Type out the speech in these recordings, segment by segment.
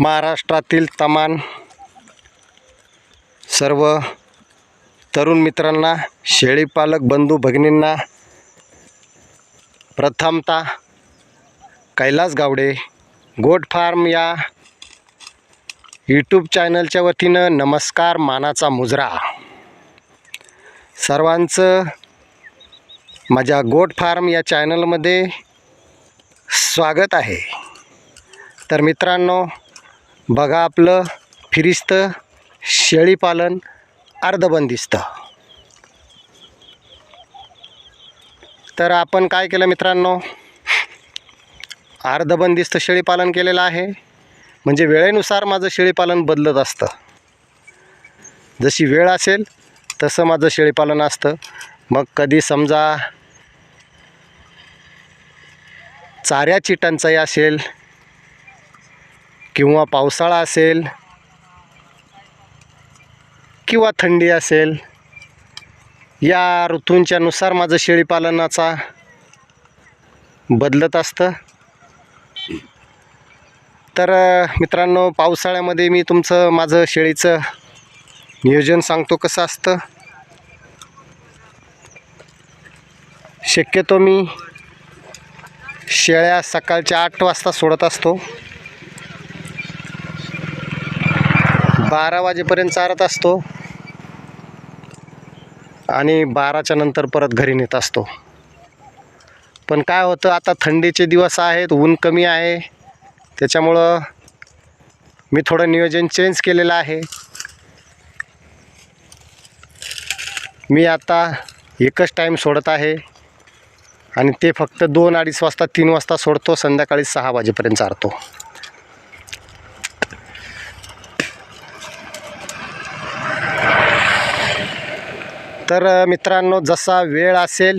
महाराष्ट्रातील तमाम सर्व तरुण मित्रांना शेळीपालक बंधू भगिनींना प्रथमतः कैलास गावडे गोट फार्म या यूट्यूब चॅनलच्या वतीनं नमस्कार मानाचा मुजरा. सर्वांचं माझ्या गोट फार्म या चॅनलमध्ये स्वागत आहे. तर मित्रांनो बघा आपलं फिरिस्तं शेळीपालन अर्धबंदिस्त. तर आपण काय केलं मित्रांनो? अर्धबंदिस्त शेळीपालन केलेलं आहे. म्हणजे वेळेनुसार माझं शेळीपालन बदलत असतं. जशी वेळ असेल तसं माझं शेळीपालन असतं. मग कधी समजा चाऱ्याची टंचाई असेल किंवा पावसाळा असेल किंवा थंडी असेल या ऋतूंच्यानुसार माझं शेळीपालनाचा बदलत असतं. तर मित्रांनो पावसाळ्यामध्ये मी तुमचं माझं शेळीचं नियोजन सांगतो कसं असतं. शक्यतो मी शेळ्या सकाळच्या आठ वाजता सोडत असतो. बारा वाजेपर्यंत चारत असतो. आणि बाराच्या नंतर परत घरी नेत असतो. पण काय होतं आता थंडीचे दिवस आहेत ऊन कमी आहे. त्याच्यामुळं मी थोडं नियोजन चेंज केलेलं आहे. मी आता एकच टाईम सोडत आहे. आणि ते फक्त दोन अडीच वाजता तीन वाजता सोडतो संध्याकाळी सहा वाजेपर्यंत चारतो. तर मित्रांनो जसा वेळ असेल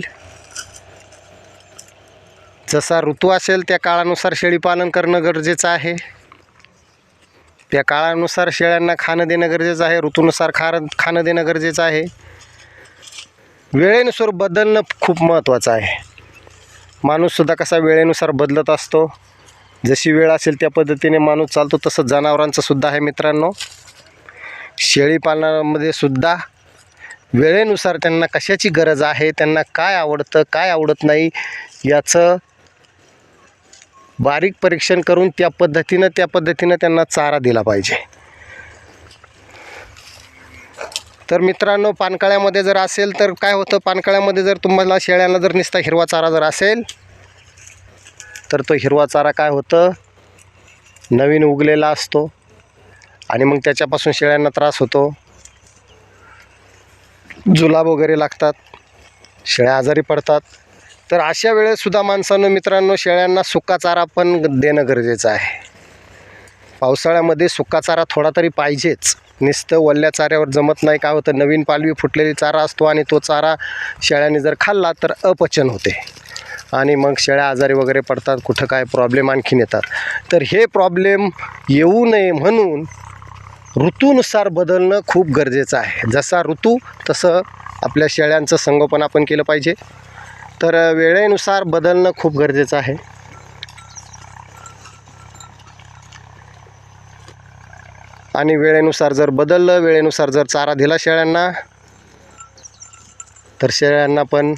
जसा ऋतू असेल त्या काळानुसार शेळीपालन करणं गरजेचं आहे. त्या काळानुसार शेळ्यांना खाणं देणं गरजेचं आहे ऋतूनुसार खाणं खाणं देणं गरजेचं आहे. वेळेनुसार बदलणं खूप महत्त्वाचं आहे. माणूससुद्धा कसा वेळेनुसार बदलत असतो जशी वेळ असेल त्या पद्धतीने माणूस चालतो तसं जनावरांचं सुद्धा आहे मित्रांनो. शेळीपालनामध्ये सुद्धा वेळेनुसार त्यांना कशाची गरज आहे त्यांना काय आवडतं काय आवडत नाही याचं बारीक परीक्षण करून त्या पद्धतीनं त्या पद्धतीनं त्यांना चारा दिला पाहिजे. तर मित्रांनो पानकळ्यामध्ये जर असेल तर काय होतं? पानकळ्यामध्ये जर तुम्हाला शेळ्यांना जर नुसता हिरवा चारा जर असेल तर तो हिरवा चारा काय होतं? नवीन उगलेला असतो आणि मग त्याच्यापासून शेळ्यांना त्रास होतो. जुलाब वगैरे लागतात शेळ्या आजारी पडतात. तर अशा वेळेससुद्धा माणसानं मित्रांनो शेळ्यांना सुका चारा पण देणं गरजेचं आहे. पावसाळ्यामध्ये सुका चारा थोडा तरी पाहिजेच. नुसतं वल्ल्या चाऱ्यावर जमत नाही काय होतं नवीन पालवी फुटलेली चारा असतो आणि तो चारा शेळ्याने जर खाल्ला तर अपचन होते. आणि मग शेळ्या आजारी वगैरे पडतात कुठं काय प्रॉब्लेम आणखीन येतात. तर हे प्रॉब्लेम येऊ नये म्हणून ऋतूनुसार बदलणं खूप गरजेचं आहे. जसा ऋतू तसं आपल्या शेळ्यांचं संगोपन आपण केलं पाहिजे. तर वेळेनुसार बदलणं खूप गरजेचं आहे. आणि वेळेनुसार जर बदललं वेळेनुसार जर चारा दिला शेळ्यांना तर शेळ्यांना पण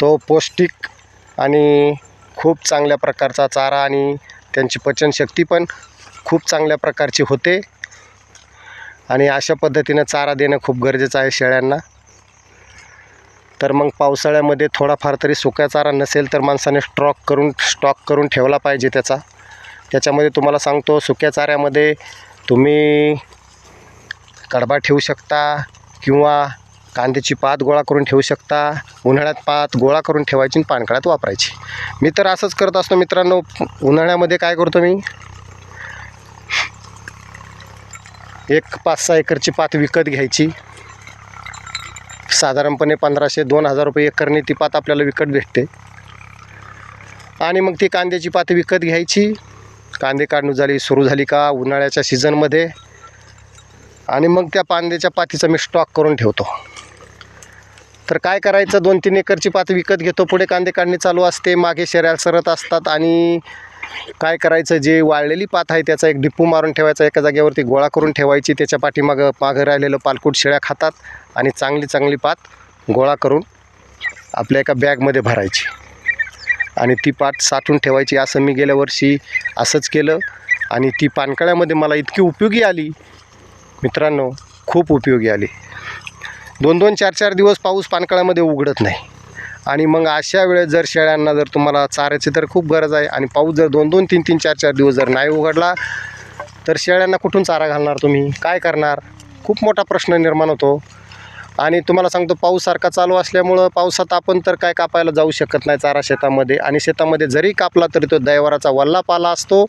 तो पौष्टिक आणि खूप चांगल्या प्रकारचा चारा आणि त्यांची पचनशक्ती पण खूप चांगल्या प्रकारची होते. आणि अशा पद्धतीनं चारा देणं खूप गरजेचं आहे शेळ्यांना. तर मग पावसाळ्यामध्ये थोडाफार तरी सुक्या चारा नसेल तर माणसाने स्टॉक करून स्टॉक करून ठेवला पाहिजे त्याचा. त्याच्यामध्ये तुम्हाला सांगतो सुक्या चाऱ्यामध्ये तुम्ही कडबा ठेवू शकता किंवा कांद्याची पात गोळा करून ठेवू शकता उन्हाळ्यात पात गोळा करून ठेवायची आणि पानकाळ्यात वापरायची. मी तर असंच करत असतो मित्रांनो. उन्हाळ्यामध्ये काय करतो मी? एक पाच सहा एकरची पात विकत घ्यायची. साधारणपणे पंधराशे दोन हजार रुपये एकरने ती पात आपल्याला विकत भेटते. आणि मग ती कांद्याची पात विकत घ्यायची. कांदे काढणं झाली सुरू झाली का? उन्हाळ्याच्या सीझनमध्ये आणि मग त्या कांद्याच्या पातीचा मी स्टॉक करून ठेवतो. तर काय करायचं? दोन तीन एकरची पात विकत घेतो. पुढे कांदे काढणी चालू असते. मागे शेऱ्याला सरत असतात आणि काय करायचं? जे वाळलेली पात आहे त्याचा एक डिप्पू मारून ठेवायचा एका जागेवरती गोळा करून ठेवायची त्याच्या पाठीमागं मागं राहिलेलं पालकूट शेळ्या खातात आणि चांगली चांगली पात गोळा करून आपल्या एका बॅगमध्ये भरायची. आणि ती पाट साठवून ठेवायची. असं मी गेल्या वर्षी असंच केलं आणि ती पानकळ्यामध्ये मला इतकी उपयोगी आली. मित्रांनो खूप उपयोगी आली. दोन दोन चार चार दिवस पाऊस पानकळ्यामध्ये उघडत नाही. आणि मग अशा वेळेस जर शेळ्यांना जर तुम्हाला चाऱ्याची तर खूप गरज आहे. आणि पाऊस जर दोन दोन तीन तीन चार चार दिवस जर नाही उघडला तर शेळ्यांना कुठून चारा घालणार तुम्ही? काय करणार? खूप मोठा प्रश्न निर्माण होतो. आणि तुम्हाला सांगतो पाऊस सारखा चालू असल्यामुळं पावसात आपण तर काय कापायला जाऊ शकत नाही चारा शेतामध्ये. आणि शेतामध्ये जरी कापला तरी तो दैवाराचा वल्ला पाला असतो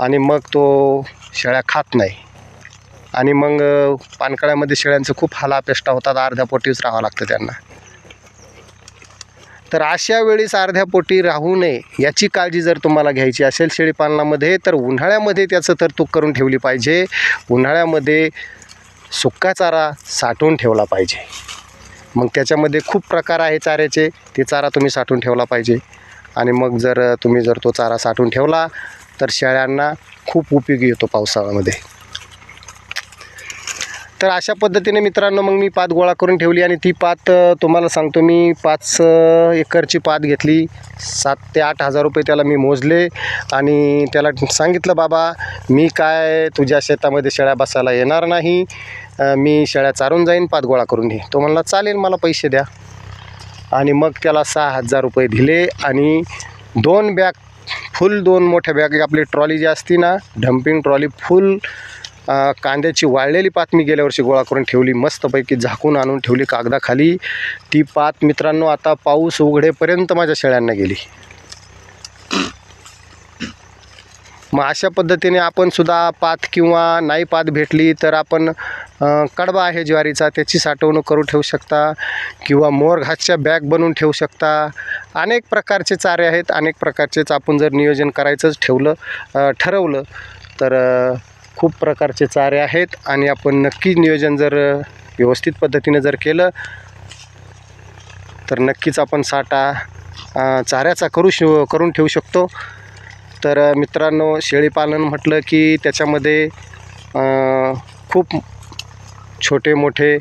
आणि मग तो शेळ्या खात नाही. आणि मग पानकळ्यामध्ये शेळ्यांचं खूप हालापेष्टा होतात. अर्ध्या पोटीच राहावं लागतं त्यांना. तर अशा वेळेस अर्ध्या पोटी राहू नये याची काळजी जर तुम्हाला घ्यायची असेल शेळीपालनामध्ये तर उन्हाळ्यामध्ये त्याचं तरतूक करून ठेवली पाहिजे. उन्हाळ्यामध्ये सुक्का चारा साठवून ठेवला पाहिजे. मग त्याच्यामध्ये खूप प्रकार आहे चाऱ्याचे ते चारा तुम्ही साठवून ठेवला पाहिजे. आणि मग जर तुम्ही जर तो चारा साठवून ठेवला तर शेळ्यांना खूप उपयोगी येतो पावसाळ्यामध्ये. तर अशा पद्धतीने मित्रांनो मग मी पात गोळा करून ठेवली आणि ती पात तुम्हाला सांगतो मी पाच एकरची पात घेतली. सात ते आठ हजार रुपये त्याला मी मोजले आणि त्याला सांगितलं बाबा मी काय तुझ्या शेतामध्ये शेळ्या बसायला येणार नाही. मी शेळ्या चारून जाईन पात गोळा करून घे. तो म्हणला चालेल मला पैसे द्या. आणि मग त्याला सहा हजार रुपये दिले आणि दोन बॅग फुल दोन मोठ्या बॅग आपली ट्रॉली जी असती ना डम्पिंग ट्रॉली फुल कांद्याची वाळलेली पात मी गेल्या वर्षी गोळा करून ठेवली मस्तपैकी झाकून आणून ठेवली कागदाखाली. ती पात मित्रांनो आता पाऊस उघडेपर्यंत माझ्या शेळ्यांना गेली. मग अशा पद्धतीने आपण सुद्धा पात किंवा नाही पात भेटली तर आपण कडबा आहे ज्वारीचा त्याची साठवणूक करून ठेवू शकता किंवा मोर घासच्या बॅग बनवून ठेवू शकता. अनेक प्रकारचे चारे आहेत अनेक प्रकारचेच आपण जर नियोजन करायचंच ठेवलं ठरवलं तर खूप प्रकारचे चारे आहेत आणि आपण नक्की नियोजन जर व्यवस्थित पद्धतीने जर केलं तर नक्कीच आपण साठा चाऱ्याचा करू श करून ठेवू शकतो. तर मित्रांनो शेळीपालन म्हटलं की त्याच्यामध्ये खूप छोटे मोठे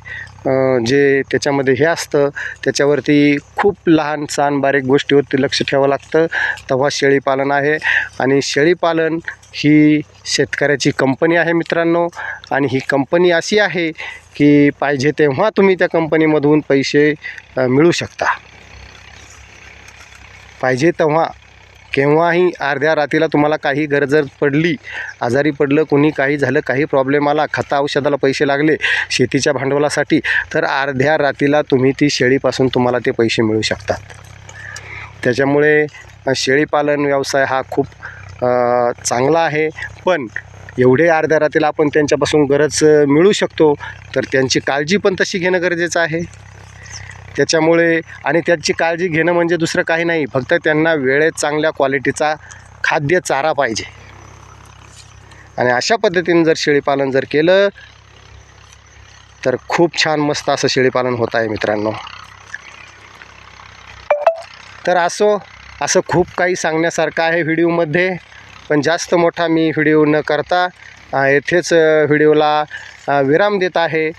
जे त्याच्यामध्ये हे असतं त्याच्यावरती खूप लहान सहान बारीक गोष्टीवरती लक्ष ठेवावं लागतं. तेव्हा शेळीपालन आहे आणि शेळीपालन ही शेतकऱ्याची कंपनी आहे मित्रांनो. आणि ही कंपनी अशी आहे की पाहिजे तेव्हा तुम्ही त्या कंपनीमधून पैसे मिळू शकता. पाहिजे तेव्हा केव्हाही अर्ध्या रात्रीला तुम्हाला काही गरज जर पडली आजारी पडलं कोणी काही झालं काही प्रॉब्लेम आला खता औषधाला पैसे लागले शेतीच्या भांडवलासाठी तर अर्ध्या रात्रीला तुम्ही ती शेळीपासून तुम्हाला ते पैसे मिळू शकतात. त्याच्यामुळे शेळीपालन व्यवसाय हा खूप चांगला आहे. पण एवढे अर्ध्या रात्रीला आपण त्यांच्यापासून गरज मिळू शकतो तर त्यांची काळजी पण तशी घेणं गरजेचं आहे. त्याच्यामुळे आणि त्याची काळजी घेणं म्हणजे दुसरं काही नाही. फक्त त्यांना वेळेत चांगल्या क्वालिटीचा खाद्य चारा पाहिजे. आणि अशा पद्धतीने जर शेळीपालन जर केलं तर खूप छान मस्त असं शेळीपालन होत आहे मित्रांनो. तर असो असं खूप काही सांगण्यासारखं आहे व्हिडिओमध्ये पण जास्त मोठा मी व्हिडिओ न करता येथेच व्हिडिओला विराम देत आहे.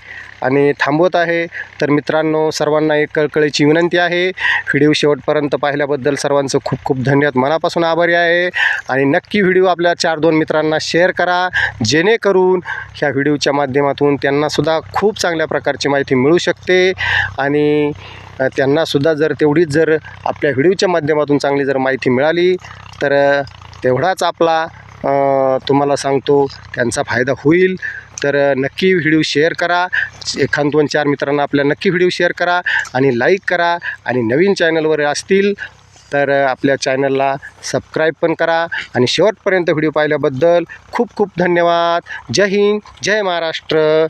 आणि थांबवत आहे. तर मित्रांनो सर्वांना एक कळकळीची विनंती आहे. व्हिडिओ शेवटपर्यंत पाहिल्याबद्दल सर्वांचं खूप खूप धन्यवाद. मनापासून आभारी आहे. आणि नक्की व्हिडिओ आपल्या चार दोन मित्रांना शेअर करा. जेणेकरून ह्या व्हिडिओच्या माध्यमातून त्यांनासुद्धा खूप चांगल्या प्रकारची माहिती मिळू शकते. आणि त्यांनासुद्धा जर तेवढीच जर आपल्या व्हिडिओच्या माध्यमातून चांगली जर माहिती मिळाली तर तेवढाच आपला तुम्हाला सांगतो त्यांचा फायदा होईल. तर नक्की व्हिडिओ शेअर करा. एखाद दोन चार मित्रांना आपल्या नक्की व्हिडिओ शेअर करा आणि लाईक करा आणि नवीन चॅनलवर असतील तर आपल्या चॅनलला सबस्क्राईब पण करा आणि शेवटपर्यंत व्हिडिओ पाहिल्याबद्दल खूप खूप धन्यवाद. जय हिंद जय महाराष्ट्र.